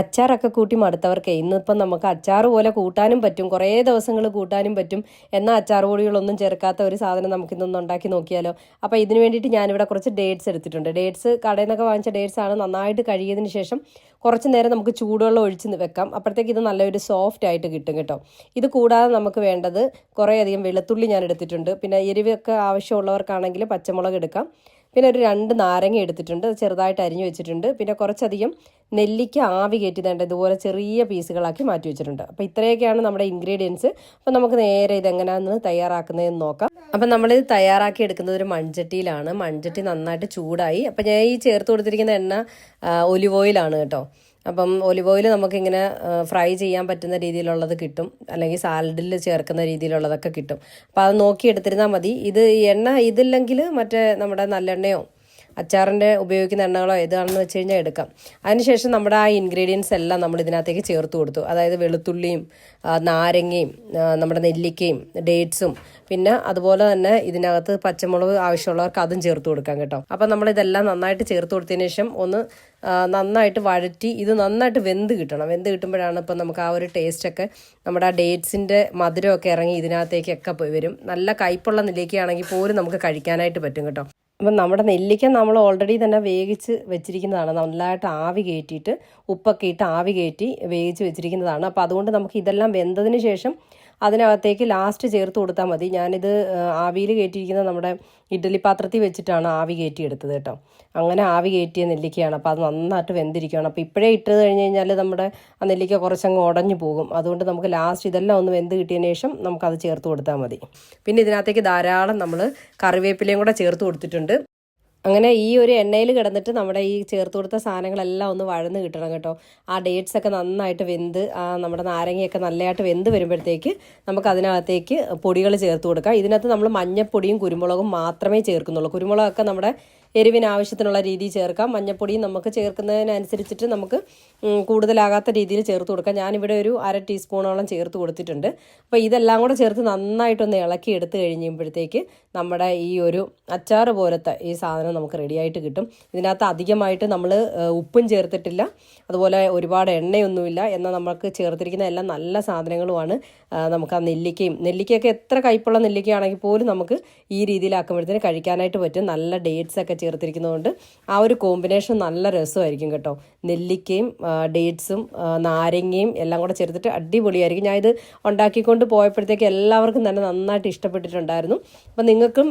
അച്ചാറൊക്കെ കൂട്ടി മടുത്തവർക്ക് ഇന്നിപ്പം നമുക്ക് അച്ചാർ പോലെ കൂട്ടാനും പറ്റും കുറേ ദിവസങ്ങൾ കൂട്ടാനും പറ്റും. എന്നാൽ അച്ചാർ പൊടികളൊന്നും ചേർക്കാത്ത ഒരു സാധനം നമുക്ക് ഇന്നൊന്ന് ഉണ്ടാക്കി നോക്കിയാലോ. അപ്പോൾ ഇതിന് വേണ്ടിയിട്ട് ഞാനിവിടെ കുറച്ച് ഡേറ്റ്സ് എടുത്തിട്ടുണ്ട്. ഡേറ്റ്സ് കടയിൽ നിന്നൊക്കെ വാങ്ങിച്ച ഡേറ്റ്സ് ആണ് നന്നായിട്ട് കഴുകിയതിന് ശേഷം കുറച്ച് നേരം നമുക്ക് ചൂടുവെള്ളം ഒഴിച്ച് വെക്കാം. അപ്പോഴത്തേക്ക് ഇത് നല്ലൊരു സോഫ്റ്റ് ആയിട്ട് കിട്ടും കേട്ടോ. ഇത് കൂടാതെ നമുക്ക് വേണ്ടത് കുറേയധികം വെളുത്തുള്ളി ഞാൻ എടുത്തിട്ടുണ്ട്. പിന്നെ എരിവൊക്കെ ആവശ്യമുള്ളവർക്കാണെങ്കിൽ പച്ചമുളക് എടുക്കാം. പിന്നെ ഒരു രണ്ട് നാരങ്ങ എടുത്തിട്ടുണ്ട്. ചെറുതായിട്ട് അരിഞ്ഞു വെച്ചിട്ടുണ്ട്. പിന്നെ കുറച്ചധികം നെല്ലിക്ക ആവി കയറ്റിതേണ്ട ഇതുപോലെ ചെറിയ പീസുകളാക്കി മാറ്റി വെച്ചിട്ടുണ്ട്. അപ്പോൾ ഇത്രയൊക്കെയാണ് നമ്മുടെ ഇൻഗ്രീഡിയൻസ് അപ്പോൾ നമുക്ക് നേരെ ഇതെങ്ങനെയാണെന്ന് തയ്യാറാക്കുന്നതെന്ന് നോക്കാം. അപ്പം നമ്മളിത് തയ്യാറാക്കി എടുക്കുന്നത് ഒരു മൺചട്ടിയിലാണ്. മൺചട്ടി നന്നായിട്ട് ചൂടായി. അപ്പം ഞാൻ ഈ ചേർത്ത് കൊടുത്തിരിക്കുന്ന എണ്ണ ഒലിവ് ഓയിലാണ് കേട്ടോ. അപ്പം ഒലിവ് ഓയിൽ നമുക്കിങ്ങനെ ഫ്രൈ ചെയ്യാൻ പറ്റുന്ന രീതിയിലുള്ളത് കിട്ടും. അല്ലെങ്കിൽ സാലഡിൽ ചേർക്കുന്ന രീതിയിലുള്ളതൊക്കെ കിട്ടും. അപ്പോൾ അത് നോക്കി എടുത്തിരുന്നാൽ മതി. ഇത് എണ്ണ ഇതില്ലെങ്കിൽ മറ്റേ നമ്മുടെ നല്ലെണ്ണയോ അച്ചാറിന്റെ ഉപയോഗിക്കുന്ന എണ്ണകളോ ഏതാണെന്ന് വെച്ച് കഴിഞ്ഞാൽ എടുക്കാം. അതിനുശേഷം നമ്മുടെ ആ ഇൻഗ്രീഡിയൻസ് എല്ലാം നമ്മൾ ഇതിനകത്തേക്ക് ചേർത്ത് കൊടുത്തു. അതായത് വെളുത്തുള്ളിയും നാരങ്ങയും നമ്മുടെ നെല്ലിക്കയും ഡേറ്റ്സും പിന്നെ അതുപോലെ തന്നെ ഇതിനകത്ത് പച്ചമുളക് ആവശ്യമുള്ളവർക്ക് അതും ചേർത്ത് കൊടുക്കാം കേട്ടോ. അപ്പം നമ്മൾ ഇതെല്ലാം നന്നായിട്ട് ചേർത്ത് കൊടുത്തതിന് ശേഷം ഒന്ന് നന്നായിട്ട് വഴറ്റി ഇത് നന്നായിട്ട് വെന്ത് കിട്ടണം. വെന്ത് കിട്ടുമ്പോഴാണ് ഇപ്പം നമുക്ക് ആ ഒരു ടേസ്റ്റൊക്കെ നമ്മുടെ ആ ഡേറ്റ്സിന്റെ മധുരമൊക്കെ ഇറങ്ങി ഇതിനകത്തേക്കൊക്കെ പോയി വരും. നല്ല കയ്പുള്ള നിലയ്ക്കാണെങ്കിൽ പോലും നമുക്ക് കഴിക്കാനായിട്ട് പറ്റും കേട്ടോ. അപ്പം നമ്മുടെ നെല്ലിക്ക നമ്മൾ ഓൾറെഡി തന്നെ വേവിച്ച് വെച്ചിരിക്കുന്നതാണ്. നല്ലതായിട്ട് ആവി കയറ്റിയിട്ട് ഉപ്പൊക്കെ ഇട്ട് ആവി കയറ്റി വേവിച്ച് വെച്ചിരിക്കുന്നതാണ്. അപ്പോൾ അതുകൊണ്ട് നമുക്ക് ഇതെല്ലാം വെന്തതിന് ശേഷം അതിനകത്തേക്ക് ലാസ്റ്റ് ചേർത്ത് കൊടുത്താൽ മതി. ഞാനിത് ആവിയിൽ കയറ്റിയിരിക്കുന്ന നമ്മുടെ ഇഡ്ഡലി പാത്രത്തിൽ വെച്ചിട്ടാണ് ആവി കയറ്റി എടുത്തത് കേട്ടോ. അങ്ങനെ ആവി കയറ്റിയ നെല്ലിക്കയാണ്. അപ്പോൾ അത് നന്നായിട്ട് വെന്തിരിക്കുകയാണ്. അപ്പോൾ ഇപ്പോഴേ ഇട്ട് കഴിഞ്ഞ് കഴിഞ്ഞാൽ നമ്മുടെ ആ നെല്ലിക്ക കുറച്ചങ്ങ് ഉടഞ്ഞു പോകും. അതുകൊണ്ട് നമുക്ക് ലാസ്റ്റ് ഇതെല്ലാം ഒന്ന് വെന്ത് കിട്ടിയതിന് ശേഷം നമുക്കത് ചേർത്ത് കൊടുത്താൽ മതി. പിന്നെ ഇതിനകത്തേക്ക് ധാരാളം നമ്മൾ കറിവേപ്പിലയും കൂടെ ചേർത്ത് കൊടുത്തിട്ടുണ്ട്. അങ്ങനെ ഈ ഒരു എണ്ണയിൽ കിടന്നിട്ട് നമ്മുടെ ഈ ചേർത്ത് കൊടുത്ത സാധനങ്ങളെല്ലാം ഒന്ന് വഴന്ന് കിട്ടണം കേട്ടോ. ആ ഡേറ്റ്സ് ഒക്കെ നന്നായിട്ട് വെന്ത് ആ നമ്മുടെ നാരങ്ങയൊക്കെ നല്ലതായിട്ട് വെന്ത് വരുമ്പോഴത്തേക്ക് നമുക്ക് അതിനകത്തേക്ക് പൊടികൾ ചേർത്ത് കൊടുക്കാം. ഇതിനകത്ത് നമ്മൾ മഞ്ഞപ്പൊടിയും കുരുമുളകും മാത്രമേ ചേർക്കുന്നുള്ളൂ. കുരുമുളകൊക്കെ നമ്മുടെ എരിവിന് ആവശ്യത്തിനുള്ള രീതിയിൽ ചേർക്കാം. മഞ്ഞപ്പൊടിയും നമുക്ക് ചേർക്കുന്നതിനനുസരിച്ചിട്ട് നമുക്ക് കൂടുതലാകാത്ത രീതിയിൽ ചേർത്ത് കൊടുക്കാം. ഞാനിവിടെ ഒരു അര ടീസ്പൂണോളം ചേർത്ത് കൊടുത്തിട്ടുണ്ട്. അപ്പോൾ ഇതെല്ലാം കൂടെ ചേർത്ത് നന്നായിട്ടൊന്ന് ഇളക്കി എടുത്ത് കഴിയുമ്പോഴത്തേക്ക് നമ്മുടെ ഈ ഒരു അച്ചാർ പോലത്തെ ഈ സാധനം നമുക്ക് റെഡിയായിട്ട് കിട്ടും. ഇതിനകത്ത് അധികമായിട്ട് നമ്മൾ ഉപ്പും ചേർത്തിട്ടില്ല. അതുപോലെ ഒരുപാട് എണ്ണയൊന്നുമില്ല. എന്നാൽ നമുക്ക് ചേർത്തിരിക്കുന്ന എല്ലാം നല്ല സാധനങ്ങളുമാണ്. നമുക്ക് ആ നെല്ലിക്കയും നെല്ലിക്കയൊക്കെ എത്ര കയ്പുള്ള നെല്ലിക്കയാണെങ്കിൽ പോലും നമുക്ക് ഈ രീതിയിലാക്കുമ്പോഴത്തേന് കഴിക്കാനായിട്ട് പറ്റും. നല്ല ഡേറ്റ്സ് ഒക്കെ ചേർത്തിരിക്കുന്നതുകൊണ്ട് ആ ഒരു കോമ്പിനേഷൻ നല്ല രസമായിരിക്കും കേട്ടോ. നെല്ലിക്കയും ഡേറ്റ്സും നാരങ്ങയും എല്ലാം കൂടെ ചേർത്തിട്ട് അടിപൊളിയായിരിക്കും. ഞാൻ ഇത് ഉണ്ടാക്കിക്കൊണ്ട് പോയപ്പോഴത്തേക്ക് എല്ലാവർക്കും തന്നെ നന്നായിട്ട് ഇഷ്ടപ്പെട്ടിട്ടുണ്ടായിരുന്നു. അപ്പം നിങ്ങൾക്കും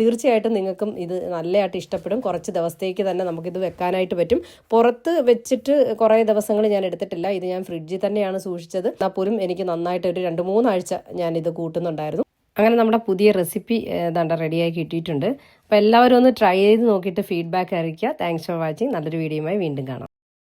തീർച്ചയായിട്ടും നിങ്ങൾക്കും ഇത് നല്ലതായിട്ട് ഇഷ്ടപ്പെടും. കുറച്ച് ദിവസത്തേക്ക് തന്നെ നമുക്കിത് വെക്കാനായിട്ട് പറ്റും. പുറത്ത് വെച്ചിട്ട് കുറേ ദിവസങ്ങൾ ഞാൻ എടുത്തിട്ടില്ല. ഇത് ഞാൻ ഫ്രിഡ്ജിൽ തന്നെയാണ് സൂക്ഷിച്ചത്. എന്നാൽ പോലും എനിക്ക് നന്നായിട്ട് ഒരു രണ്ട് മൂന്നാഴ്ച ഞാനിത് കൂട്ടുന്നുണ്ടായിരുന്നു. അങ്ങനെ നമ്മുടെ പുതിയ റെസിപ്പി ഏതാണ്ട് റെഡിയായി കിട്ടിയിട്ടുണ്ട്. അപ്പോൾ എല്ലാവരും ഒന്ന് ട്രൈ ചെയ്ത് നോക്കിയിട്ട് ഫീഡ്ബാക്ക് അറിയിക്കുക. താങ്ക്സ് ഫോർ വാച്ചിങ് നല്ലൊരു വീഡിയോയുമായി വീണ്ടും കാണാം.